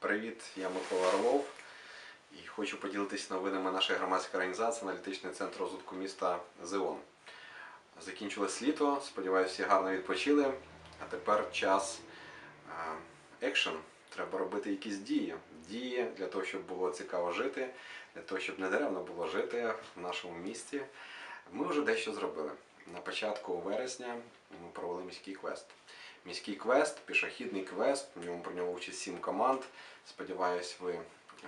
Привіт, я Микола Орлов і хочу поділитися новинами нашої громадської організації Аналітичний центр розвитку міста ЗЕОН. Закінчилось літо, сподіваюся, всі гарно відпочили, а тепер час екшен. Треба робити якісь дії. Дії для того, щоб було цікаво жити, для того, щоб не даремно було жити в нашому місті. Ми вже дещо зробили. На початку вересня ми провели міський квест. Міський квест, пішохідний квест, в ньому прийняло участь сім команд. Сподіваюсь, ви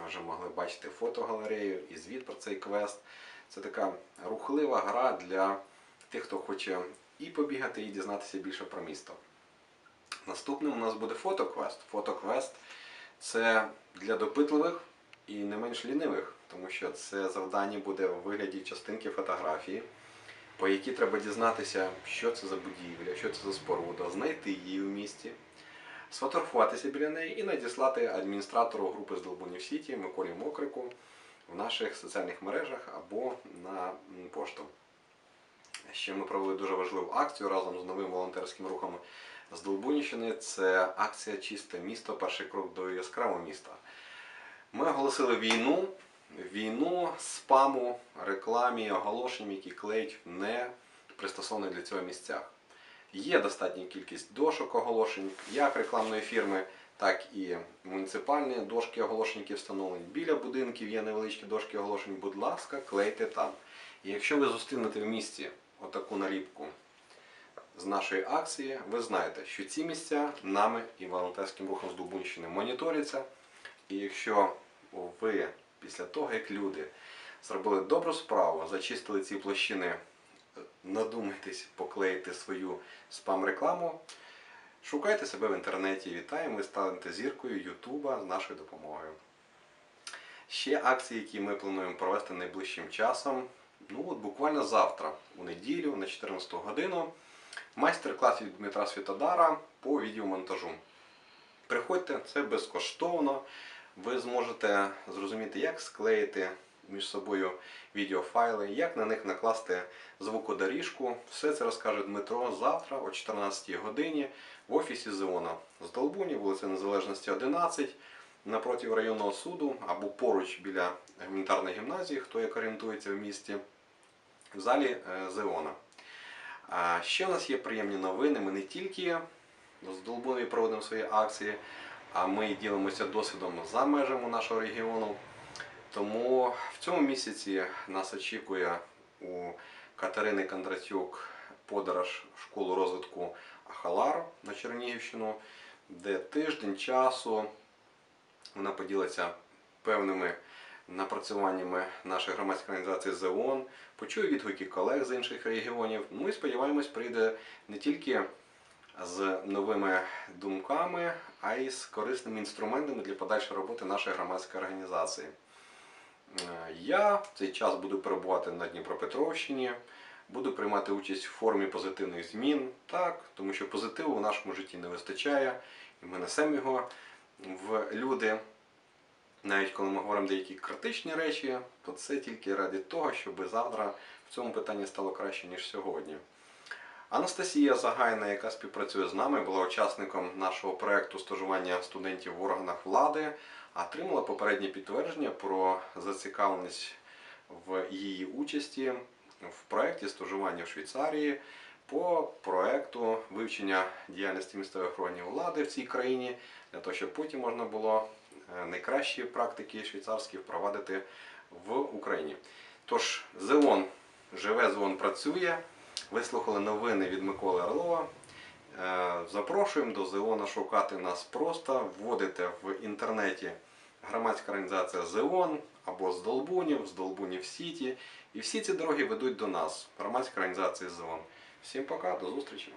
вже могли бачити фотогалерею і звіт про цей квест. Це така рухлива гра для тих, хто хоче і побігати, і дізнатися більше про місто. Наступним у нас буде фотоквест. Фотоквест це для допитливих і не менш лінивих, тому що це завдання буде у вигляді частинки фотографії, по якій треба дізнатися, що це за будівля, що це за споруда, знайти її у місті, сфотографуватися біля неї і надіслати адміністратору групи з Долбунів Сіті Миколі Мокрику в наших соціальних мережах або на пошту. Ще ми провели дуже важливу акцію разом з новим волонтерським рухом з Долбунівщини. Це акція Чисте місто, перший крок до яскравого міста. Ми оголосили війну, війну спаму, рекламі, оголошенням, які клеють не пристосованих для цього місцях. Є достатня кількість дошок оголошень, як рекламної фірми, так і муніципальні дошки оголошень, які встановлені. Біля будинків є невеличкі дошки оголошень. Будь ласка, клейте там. І якщо ви зустрінете в місті отаку наліпку з нашої акції, ви знаєте, що ці місця нами і волонтерським рухом з Дубунщини моніторяться. І якщо ви після того, як люди зробили добру справу, зачистили ці площини, надумайтесь поклеїти свою спам-рекламу, шукайте себе в інтернеті. Вітаємо, ви станете зіркою Ютуба з нашою допомогою. Ще акції, які ми плануємо провести найближчим часом. Ну от буквально завтра, у неділю, на 14 годину, майстер-клас від Дмитра Світодара по відеомонтажу. Приходьте, це безкоштовно. Ви зможете зрозуміти, як склеїти між собою відеофайли, як на них накласти звукодоріжку. Все це розкаже Дмитро завтра о 14 годині в офісі Зеона з Долбуні, вулиця Незалежності 11, напроти районного суду або поруч біля гуманітарної гімназії, хто як орієнтується в місті, в залі е, Зеона. Ще у нас є приємні новини. Ми не тільки з Долбуною проводимо свої акції, а ми ділимося досвідом за межами нашого регіону. Тому в цьому місяці нас очікує у Катерини Кондратюк подорож в школу розвитку Ахалар на Чернігівщину, де тиждень часу вона поділиться певними напрацюваннями нашої громадської організації ЗЕОН, почує відгуки колег з інших регіонів. Ну і сподіваємось, прийде не тільки з новими думками, а й з корисними інструментами для подальшої роботи нашої громадської організації. Е, Я в цей час буду перебувати на Дніпропетровщині, буду приймати участь в формі позитивних змін, так, тому що позитиву в нашому житті не вистачає, і ми несемо його в люди. Навіть коли ми говоримо деякі критичні речі, то це тільки ради того, щоб завтра в цьому питанні стало краще, ніж сьогодні. Анастасія Загайна, яка співпрацює з нами, була учасником нашого проєкту стажування студентів в органах влади, отримала попереднє підтвердження про зацікавленість в її участі в проєкті стажування в Швейцарії по проєкту вивчення діяльності місцевих органів влади в цій країні, для того, щоб потім можна було е, найкращі практики швейцарські впровадити в Україні. Тож, ЗЕОН живе, ЗЕОН працює. Вислухали новини від Миколи Орлова. Е, Запрошуємо до ЗЕОНа шукати нас просто. Вводите в інтернеті громадська організація ЗЕОН або з Долбунів, з Долбунів Сіті. І всі ці дороги ведуть до нас, громадська організація ЗЕОН. Всім пока, до зустрічі!